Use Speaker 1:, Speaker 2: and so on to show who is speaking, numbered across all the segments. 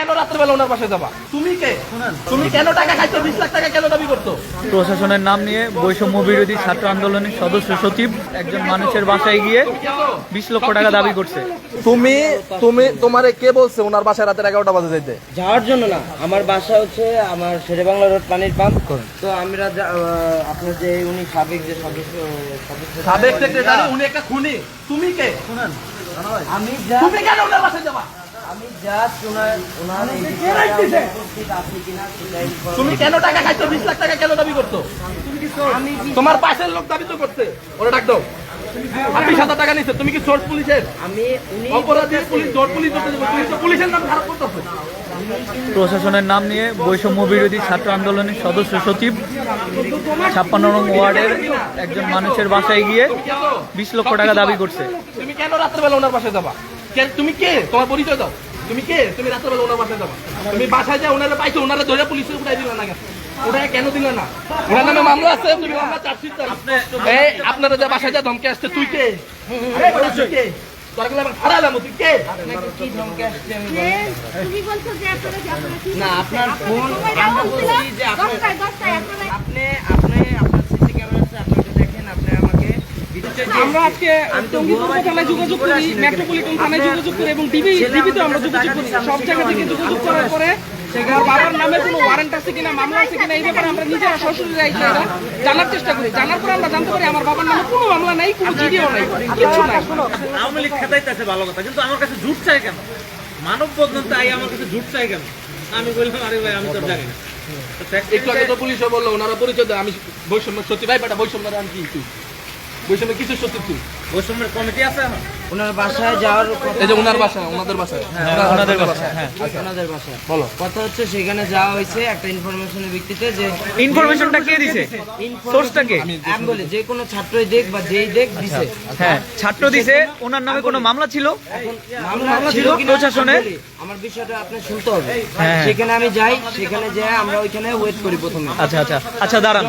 Speaker 1: কেন রাত্রেবেলা ওনার বাসায় যাবা? তুমি কে? তুমি কেন টাকা খাইছো? বিশ লাখ টাকা কেন দাবি করতো
Speaker 2: প্রশাসনের নাম নিয়ে বৈষম্য বিরোধী ছাত্র আন্দোলনের সদস্য সচিব একজন মানুষের বাসায় গিয়ে বিশ লক্ষ টাকা দাবি করছে।
Speaker 1: তুমি তুমি তোমারে কে বলছে ওনার বাসায় রাতের এগারোটা বাজে যাইতে?
Speaker 3: যাওয়ার জন্য না। আমার বাসা হচ্ছে আমার শেরেবাংলা রোড পানির পাম্প। তো আমরা যা- আপনার যে উনি সাবেক যে সদস্য সদস্য
Speaker 1: সাবেক সেক্রেটারি উনি একটা খুনি। তুমি কে?
Speaker 3: শুনেন। আমি
Speaker 1: তুমি কেন ওনার বাসায় যাবা?
Speaker 3: আমি জাস্ট ওনার ওনার এই বিষয়টা উপস্থিত আছে কিনা সেটাই
Speaker 1: তুমি কেন টাকা খাইছো? বিশ লাখ টাকা কেন দাবি
Speaker 3: আমি
Speaker 1: তোমার পাশের লোক দাবি তো করছে। ওরা ডাক দাও। আপনি সাত টাকা নিচ্ছে তুমি কি সোর্স পুলিশের?
Speaker 3: আমি উনি
Speaker 1: অপরাধী পুলিশ জোর পুলিশ ধরতে যাবে পুলিশের নাম খারাপ করতেছো।
Speaker 2: প্রশাসনের নাম নিয়ে বৈষম্য বিরোধী ছাত্র আন্দোলনের সদস্য সচিব ছাপ্পান্ন নং ওয়ার্ডের একজন মানুষের বাসায় গিয়ে বিশ লক্ষ টাকা দাবি করছে।
Speaker 1: তুমি কেন রাত্রেবেলা ওনার বাসায় যাবা? তুমি কে? তোমার পরিচয় দাও। তুমি কে? তুমি রাত্রেবেলা ওনার বাসায় যাবা। তুমি বাসায় যা ওনারা পাইছো ওনারা ধরে পুলিশে উঠাই দিল না কেন? ওটা কেন দিল না? ওনার নামে মামলা আছে তুমি মামলা চার্জশিট আপনারা যা বাসায় যা ধমকে আসছে তুই কে? এই বেটা, তুই কে? তোরগুলো আমার হারালাম তুই কে
Speaker 3: আপনাকে কি ধমকে আসছে আমি
Speaker 4: যে
Speaker 3: বলেন?
Speaker 4: তুমি বলছো যে আপনারা যে আপনারা কি
Speaker 3: না, আপনার
Speaker 4: আপনার
Speaker 3: ফোন,
Speaker 4: সময়
Speaker 3: আমরা
Speaker 4: দেওয়া হচ্ছিল,
Speaker 3: বলছি যে আপনার-
Speaker 4: দশটায় দশটায় আপনারা
Speaker 3: আপনি আপনি আপনার সিসি ক্যামেরা আছে আপনাকে দেখেন আপনি আমাকে ভিডিওতে যে-
Speaker 5: আমরা আজকে টঙ্গীপুর থানায় যোগাযোগ
Speaker 3: করি
Speaker 5: মেট্রোপলিটন থানায় যোগাযোগ করি এবং ডিবি ডিবিতে আমরা যোগাযোগ করি। সব জায়গা থেকে যোগাযোগ করার পরে আমার বাবার নামে কোনো ওয়ারেন্ট আছে কিনা মামলা আছে কিনা এই ব্যাপারে আমরা নিজেরা সরাসরি যাইতে জানার চেষ্টা করি। জানার পরে আমরা জানতে পারি আমার বাবার নামে কোনো মামলা নাই কোনো জিডিও নাই কিছু নাই।
Speaker 6: আওয়ামী লীগ খেতাইতেছে ভালো কথা কিন্তু আমার কাছে ঝুট চাই কেন? মানব বন্ধন তাই আমার কাছে ঝুট চাই কেন? আমি বললাম আরে ভাই আমি তো জানি না।
Speaker 1: একটু আগে তো পুলিশে বলল ওনারা পরিচয় দেয়। আমি বৈষম্য সত্যি ভাই বেটা বৈষম্য আমি কি? কিছু
Speaker 6: বৈষম্যের কমিটি আছে এখন
Speaker 3: ওনার বাসায় যাওয়ার
Speaker 1: এই যে ওনার বাসায় ওনাদের বাসায়।
Speaker 2: ওনাদের বাসায়। হ্যাঁ
Speaker 3: ওনাদের বাসায়।
Speaker 1: বলো।
Speaker 3: কথা হচ্ছে সেখানে যাওয়া হয়েছে একটা ইনফরমেশনের ভিত্তিতে যে
Speaker 2: ইনফরমেশনটা কে দিছে? সোর্সটা কে?
Speaker 3: আমি বলি যে কোনো ছাত্রই দেখ বা যেই দেখ দিছে।
Speaker 2: হ্যাঁ ছাত্র দিছে ওনার নামে কোনো মামলা ছিল?
Speaker 3: মামলা
Speaker 2: মামলা
Speaker 3: ছিল
Speaker 2: প্রশাসনে?
Speaker 3: আমার বিষয়টা আপনি শুনতে হবে।
Speaker 2: হ্যাঁ।
Speaker 3: সেখানে আমি যাই সেখানে যাই আমরা ওইখানে ওয়েট করি প্রথমে।
Speaker 2: আচ্ছা আচ্ছা। আচ্ছা দাঁড়ান।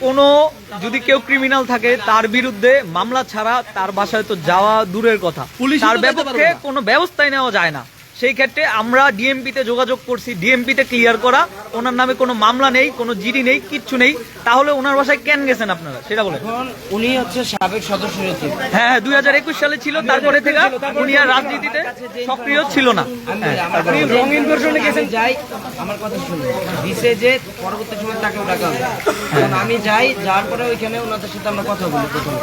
Speaker 2: কোনো যদি কেউ ক্রিমিনাল থাকে তার বিরুদ্ধে মামলা ছাড়া তার বাসায় তো যাওয়া দূরের কথা।
Speaker 1: পুলিশ
Speaker 2: তার বিপক্ষে কোনো ব্যবস্থাই নেওয়া যায় না। সেই ক্ষেত্রে আমরা ডিএমপিতে যোগাযোগ করছি। ডিএমপিতে ক্লিয়ার করা। ওনার নামে কোনো মামলা নেই কোনো জিডি নেই কিচ্ছু নেই। তাহলে ওনার বাসায় কেন গেছেন আপনারা? সেটা
Speaker 3: এখন উনি হচ্ছে সাবেক সদস্য সচিব।
Speaker 2: হ্যাঁ হ্যাঁ দুই হাজার একুশ সালে ছিল তারপরে থেকে উনি আর রাজনীতিতে সক্রিয় ছিল না।
Speaker 3: আমি বলি, আমার কথা যাই আমার কথা শুনুন। দিছে যে পরবর্তী সময় তাকেও ডাকা হবে। এখন আমি যাই যাওয়ার পরে ওইখানে ওনাদের সাথে আমরা কথা বলি প্রথমে।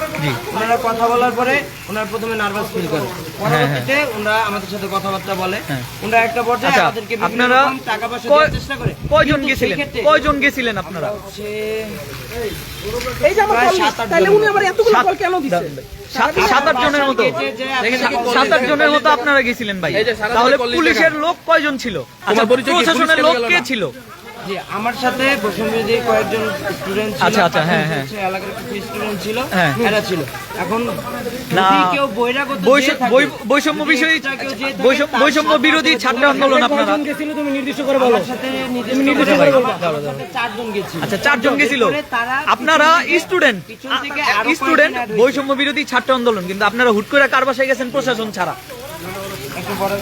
Speaker 3: ওনারা কথা বলার পরে ওনারা প্রথমে নার্ভাস ফিল করে পরবর্তীতে ওনারা আমাদের সাথে কথাবার্তা বলে। ওনারা একটা পর্যায়ে
Speaker 2: আচ্ছা
Speaker 3: আমাদেরকে
Speaker 2: আপনারা
Speaker 3: টাকা পয়সা দেওয়ার চেষ্টা করে।
Speaker 2: কয়জন গেছিলেন? কয়জন গেছিলেন আপনারা?
Speaker 5: এই যে আমার তাহলে উনি আমার এতগুলো কল কেন দিছে?
Speaker 2: সাত সাত আট জনের মতো। সাত আট জনের মতো আপনারা গেছিলেন ভাই। তাহলে পুলিশের লোক কয়জন ছিল? আচ্ছা? প্রশাসনের লোক কে ছিল?
Speaker 3: জি আমার সাথে কয়েকজন স্টুডেন্ট ছিল
Speaker 2: আচ্ছা, আচ্ছা, হ্যাঁ, হ্যাঁ।
Speaker 3: এলাকার কিছু স্টুডেন্ট ছিল
Speaker 2: হ্যাঁ।
Speaker 3: এরা ছিল এখন
Speaker 2: না,
Speaker 3: কেউ
Speaker 2: বৈষম্য বিষয়ী বৈষম্য- বিরোধী ছাত্র আন্দোলন আপনারা
Speaker 3: আমার সাথে নির্দিষ্ট করে বলো। সাথে চারজন গেছিল
Speaker 2: আচ্ছা চারজন গেছিল আপনারা স্টুডেন্ট
Speaker 3: থেকে
Speaker 2: স্টুডেন্ট। বৈষম্য বিরোধী ছাত্র আন্দোলন কিন্তু আপনারা হুট করে কার বাসায় গেছেন প্রশাসন ছাড়া
Speaker 3: একটু পরে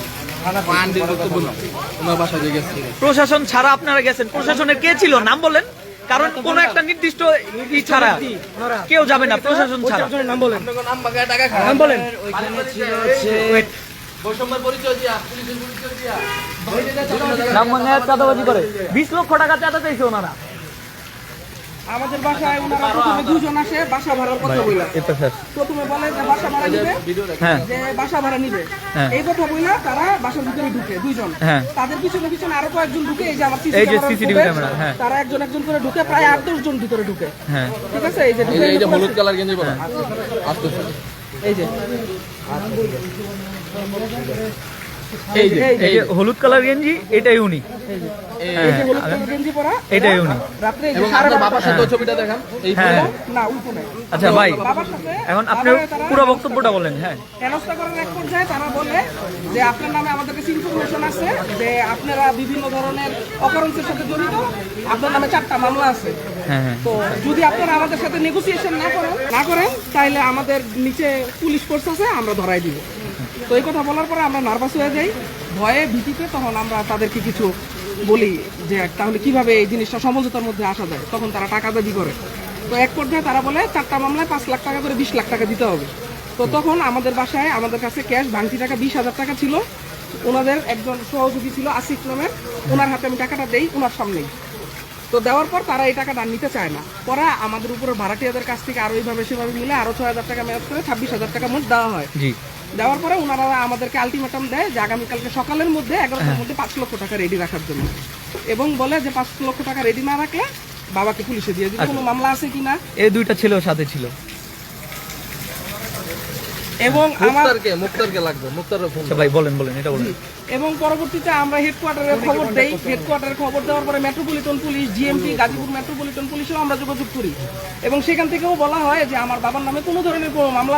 Speaker 2: প্রশাসন ছাড়া আপনারা গেছেন। প্রশাসনের কে ছিল? নাম বলেন। কারণ কোন একটা নির্দিষ্ট ই ছাড়া কেউ যাবে না প্রশাসন ছাড়া।
Speaker 5: নাম বলেন।
Speaker 1: নাম
Speaker 5: বলেন।
Speaker 2: বিশ লক্ষ টাকা চাঁদা চাইছে ওনারা।
Speaker 5: আমাদের বাসায় ওনারা প্রথমে দুজন আসে বাসা ভাড়ার কথা বইলা প্রথমে বলে যে বাসা ভাড়া নিবে
Speaker 2: হ্যাঁ।
Speaker 5: যে বাসা ভাড়া নিবে।
Speaker 2: হ্যাঁ।
Speaker 5: এই কথা বইলা তারা বাসার ভিতরে ঢুকে দুইজন।
Speaker 2: হ্যাঁ।
Speaker 5: তাদের পিছনে পিছনে আরও কয়েকজন ঢুকে এই যে আমার
Speaker 2: এই যে
Speaker 5: CCTV
Speaker 2: CCTV ক্যামেরা, হ্যাঁ।
Speaker 5: তারা একজন একজন করে ঢুকে প্রায় আট দশ জন ভিতরে ঢুকে।
Speaker 2: হ্যাঁ।
Speaker 5: ঠিক আছে? এই যে
Speaker 1: এই যে হলুদ কালার গেঞ্জি পরা।
Speaker 5: এই যে।
Speaker 1: এই যে
Speaker 2: এই যে হলুদ কালার গেঞ্জি এটাই উনি।
Speaker 5: এই যে হলুদ কালার গেঞ্জি পরা
Speaker 2: এটাই উনি।
Speaker 5: রাত্রে এই যে
Speaker 1: এবং
Speaker 5: সাড়ে
Speaker 1: আপনার
Speaker 5: বারোটা
Speaker 1: বাবার সাথে ওই ছবিটা দেখান এই
Speaker 2: হ্যাঁ।
Speaker 5: নাই।
Speaker 2: আচ্ছা ভাই এখন আপনার পুরো বক্তব্যটা বলেন হ্যাঁ।
Speaker 5: হেনস্থা করার এক পর্যায়ে তারা বলে যে আপনার নামে আমাদের কাছে ইনফরমেশন আছে যে আপনারা বিভিন্ন ধরনের অকারেন্সের সাথে জড়িত। আপনার নামে চারটা মামলা আছে।
Speaker 2: হ্যাঁ হ্যাঁ।
Speaker 5: তো যদি আপনারা আমাদের সাথে নেগোসিয়েশন না করেন না করেন তাহলে আমাদের নিচে পুলিশ ফোর্স আছে আমরা ধরাই দিব। তো এই কথা বলার পরে আমরা নার্ভাস হয়ে যাই। ভয়ে, ভীতিতে তখন আমরা তাদেরকে কিছু বলি যে, তাহলে কীভাবে এই জিনিসটা সমঝোতার মধ্যে আসা যায়? তখন তারা টাকা দাবি করে। তো এক পর্যায়ে তারা বলে, চারটা মামলায় পাঁচ লাখ টাকা করে, বিশ লাখ টাকা দিতে হবে। তো তখন আমাদের বাসায়, আমাদের কাছে ক্যাশ ভাঙতি টাকা বিশ হাজার টাকা ছিল। ওনাদের একজন সহযোগী ছিল, আসিফ নামের। ওনার হাতে আমি টাকাটা দেই, ওনার সামনেই। তো দেওয়ার পর তারা এই টাকাটা নিতে চায় না। পরে আমাদের উপরে ভাড়াটিয়াদের কাছ থেকে আরও এইভাবে, সেভাবে মিলে আরও ছয় হাজার টাকা মেয়াদ করে ছাব্বিশ হাজার টাকা মোট দেওয়া হয়। দেওয়ার পরে ওনারা আমাদেরকে আলটিমেটাম দেয় যে আগামীকালকে সকালের মধ্যে এগারোটার মধ্যে পাঁচ লক্ষ টাকা রেডি রাখার জন্য। এবং বলে যে পাঁচ লক্ষ টাকা রেডি না রাখলে বাবাকে পুলিশে দিয়ে দিবে। কোনো মামলা আছে কিনা?
Speaker 2: এই দুইটা ছিল সাথে ছিল।
Speaker 5: এবং
Speaker 1: মুক্তারকে মুক্তারকে লাগবে মুক্তারের ফোন
Speaker 2: আচ্ছা ভাই বলেন বলেন এটা বলেন।
Speaker 5: এবং পরবর্তীতে আমরা হেডকোয়ার্টারের খবর দেই। হেডকোয়ার্টারের খবর দেওয়ার পরে metropolitan police GMP Gazipur metropolitan পুলিশেও আমরা যোগাযোগ করি। এবং সেখান থেকেও বলা হয় যে আমার বাবার নামে কোনো ধরনের কোনো মামলা নাই